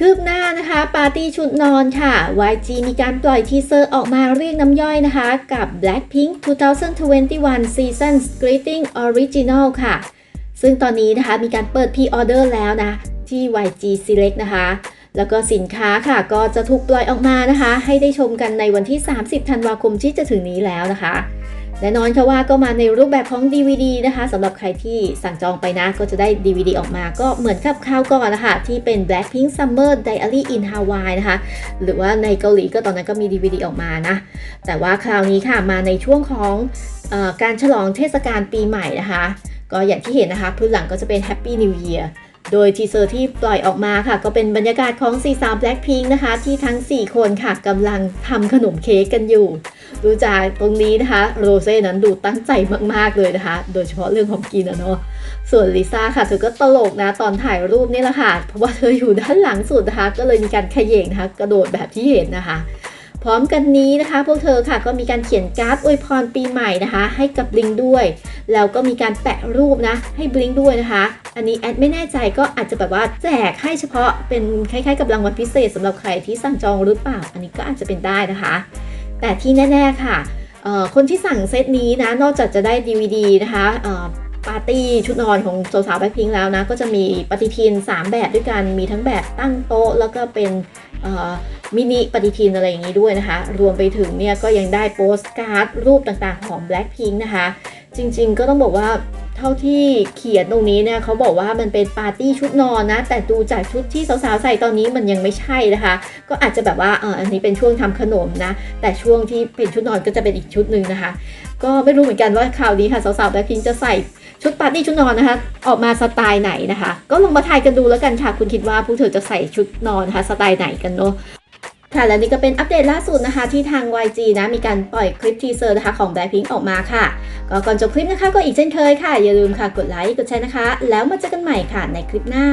คืบหน้านะคะปาร์ตี้ชุดนอนค่ะ YG มีการปล่อยทีเซอร์ออกมาเรียกน้ำย่อยนะคะ กับ Blackpink 2021 Season Greeting Original ค่ะ ซึ่งตอนนี้นะคะมีการเปิดพ r ออเดอร์แล้วนะ ที่ YG Select นะคะ แล้วก็สินค้าค่ะก็จะถูกปล่อยออกมานะคะ ให้ได้ชมกันในวันที่ 30 ธันวาคมที่จะถึงนี้แล้วนะคะ แน่นอนค่ะว่าก็มาในรูปแบบของ DVD นะคะสำหรับใครที่สั่งจองไปนะก็จะได้ DVD ออกมาก็เหมือนกับคราวก่อนนะคะที่เป็น Blackpink Summer Diary in Hawaii นะคะหรือว่าในเกาหลีก็ตอนนั้นก็มี DVD ออกมานะ แต่ว่าคราวนี้ค่ะมาในช่วงของอการฉลองเทศกาลปีใหม่นะคะ ก็อย่างที่เห็นนะคะพื้นหลังก็จะเป็น Happy New Year โดยทีเซอร์ที่ปล่อยออกมาค่ะ ก็เป็นบรรยากาศของ4สาว Blackpink นะคะ ที่ทั้ง 4 คนค่ะกำลังทำขนมเค้กกันอยู่ ดูจากตรงนี้นะคะ โรเซ่นั้นดูตั้งใจมากๆเลยนะคะ โดยเฉพาะเรื่องของกินอะเนาะส่วนลิซ่าค่ะ เธอก็ตลกนะตอนถ่ายรูปนี่แหละค่ะ เพราะว่าเธออยู่ด้านหลังสุดนะคะ ก็เลยมีการขย่งนะคะ กระโดดแบบที่เห็นนะคะ พร้อมกันนี้นะคะ พวกเธอค่ะก็มีการเขียนการ์ดอวยพรปีใหม่นะคะ ให้กับบลิงด้วย แล้วก็มีการแปะรูปนะ ให้บลิงด้วยนะคะ อันนี้แอดไม่แน่ใจก็อาจจะแบบว่าแจกให้เฉพาะเป็นคล้ายๆ กับรางวัลพิเศษสำหรับใครที่สั่งจองหรือเปล่า อันนี้ก็อาจจะเป็นได้นะคะ แต่ที่แน่ ๆค่ะคนที่สั่งเซตนี้นะ นอกจากจะได้ DVD นะคะ ปาร์ตี้ชุดนอนของสาวๆแบ็คพิงแล้วนะ ก็จะมีปฏิทิน 3 แบบด้วยกัน มีทั้งแบบตั้งโต๊ะ แล้วก็เป็นมินิปฏิทินอะไรอย่างนี้ด้วยนะคะ รวมไปถึงเนี่ยก็ยังได้โปสการ์ดรูปต่างๆของ Blackpink นะคะ จริงๆก็ต้องบอกว่า เท่าที่เขียนตรงนี้เนี่ยเขาบอกว่ามันเป็นปาร์ตี้ชุดนอนนะ แต่ดูจากชุดที่สาวๆใส่ตอนนี้มันยังไม่ใช่นะคะ ก็อาจจะแบบว่าเอออันนี้เป็นช่วงทำขนมนะ แต่ช่วงที่เป็นชุดนอนก็จะเป็นอีกชุดหนึ่งนะคะ ก็ไม่รู้เหมือนกันว่าคราวนี้ค่ะสาวๆแบล็คพิงจะใส่ชุดปาร์ตี้ชุดนอนนะคะ ออกมาสไตล์ไหนนะคะ ก็ลองมาทายกันดูแล้วกันค่ะ คุณคิดว่าพวกเธอจะใส่ชุดนอนนะคะสไตล์ไหนกันเนาะ ค่ะและนี่ก็เป็นอัปเดตล่าสุดนะคะ ที่ทาง YG นะมีการปล่อยคลิปทีเซอร์นะคะของ Blackpink ออกมาค่ะ ก็ก่อนจบคลิปนะคะก็อีกเช่นเคยค่ะ อย่าลืมค่ะกดไลค์กดแชร์นะคะ แล้วมาเจอกันใหม่ค่ะในคลิปหน้า